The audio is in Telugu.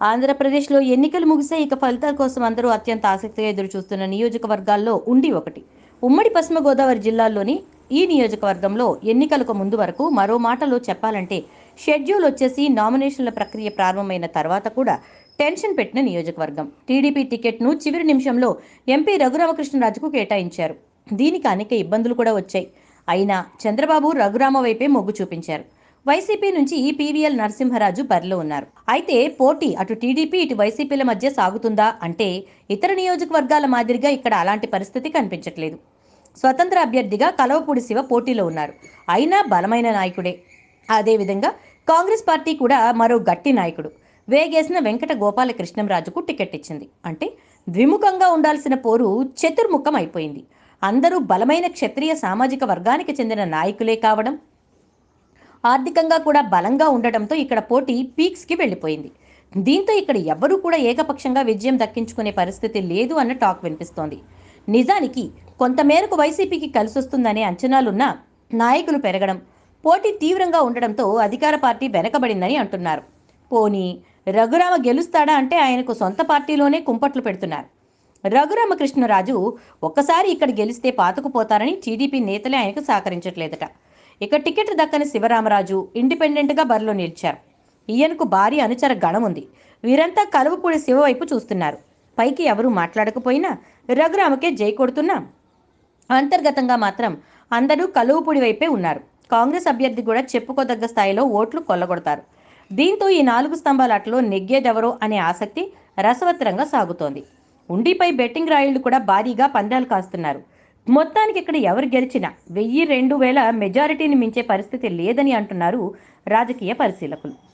ఆంధ్రప్రదేశ్లో ఎన్నికలు ముగిసే ఇక ఫలితాల కోసం అందరూ అత్యంత ఆసక్తిగా ఎదురుచూస్తున్న నియోజకవర్గాల్లో ఉండి ఒకటి. ఉమ్మడి పశ్చిమ గోదావరి జిల్లాల్లోని ఈ నియోజకవర్గంలో ఎన్నికలకు ముందు వరకు మరో మాటలో చెప్పాలంటే షెడ్యూల్ వచ్చేసి నామినేషన్ల ప్రక్రియ ప్రారంభమైన తర్వాత కూడా టెన్షన్ పెట్టిన నియోజకవర్గం. టీడీపీ టికెట్ను చివరి నిమిషంలో ఎంపీ రఘురామకృష్ణరాజుకు కేటాయించారు. దీనికి అనేక ఇబ్బందులు కూడా వచ్చాయి. అయినా చంద్రబాబు రఘురామ వైపే మొగ్గు చూపించారు. వైసీపీ నుంచి పీవీఎల్ నరసింహరాజు బరిలో ఉన్నారు. అయితే పోటీ అటు టీడీపీ ఇటు వైసీపీల మధ్య సాగుతుందా అంటే ఇతర నియోజకవర్గాల మాదిరిగా ఇక్కడ అలాంటి పరిస్థితి కనిపించట్లేదు. స్వతంత్ర అభ్యర్థిగా కలవపూడి శివ పోటీలో ఉన్నారు. అయినా బలమైన నాయకుడే. అదేవిధంగా కాంగ్రెస్ పార్టీ కూడా మరో గట్టి నాయకుడు. వేగేసిన వెంకట గోపాలకృష్ణంరాజుకు టికెట్ ఇచ్చింది. అంటే ద్విముఖంగా ఉండాల్సిన పోరు చతుర్ముఖం అయిపోయింది. అందరూ బలమైన క్షత్రియ సామాజిక వర్గానికి చెందిన నాయకులే కావడం ఆర్థికంగా కూడా బలంగా ఉండటంతో ఇక్కడ పోటీ పీక్స్కి వెళ్ళిపోయింది. దీంతో ఇక్కడ ఎవ్వరూ కూడా ఏకపక్షంగా విజయం దక్కించుకునే పరిస్థితి లేదు అన్న టాక్ వినిపిస్తోంది. నిజానికి కొంతమేరకు వైసీపీకి కలిసొస్తుందనే అంచనాలున్నా నాయకులు పెరగడం పోటీ తీవ్రంగా ఉండడంతో అధికార పార్టీ వెనకబడిందని అంటున్నారు. పోనీ రఘురామ గెలుస్తాడా అంటే ఆయనకు సొంత పార్టీలోనే కుంపట్లు పెడుతున్నారు. రఘురామకృష్ణరాజు ఒక్కసారి ఇక్కడ గెలిస్తే పాతుకుపోతారని టీడీపీ నేతలే ఆయనకు సహకరించట్లేదట. ఇక టికెట్ దక్కని శివరామరాజు ఇండిపెండెంట్గా బరిలో నిలిచారు. ఈయనకు భారీ అనుచర గణం ఉంది. వీరంతా కలువపూడి శివ వైపు చూస్తున్నారు. పైకి ఎవరూ మాట్లాడకపోయినా రఘురామకే జై కొడుతున్నా అంతర్గతంగా మాత్రం అందరూ కలువపూడి వైపే ఉన్నారు. కాంగ్రెస్ అభ్యర్థి కూడా చెప్పుకోదగ్గ స్థాయిలో ఓట్లు కొల్లగొడతారు. దీంతో ఈ నాలుగు స్తంభాలాటలో నెగ్గేదెవరో అనే ఆసక్తి రసవత్తరంగా సాగుతోంది. ఉండిపై బెట్టింగ్ రాయుళ్ళు కూడా భారీగా పందాలు కాస్తున్నారు. మొత్తానికి ఇక్కడ ఎవరు గెలిచినా వెయ్యి రెండు వేల మెజారిటీని మించే పరిస్థితి లేదని అంటున్నారు రాజకీయ పరిశీలకులు.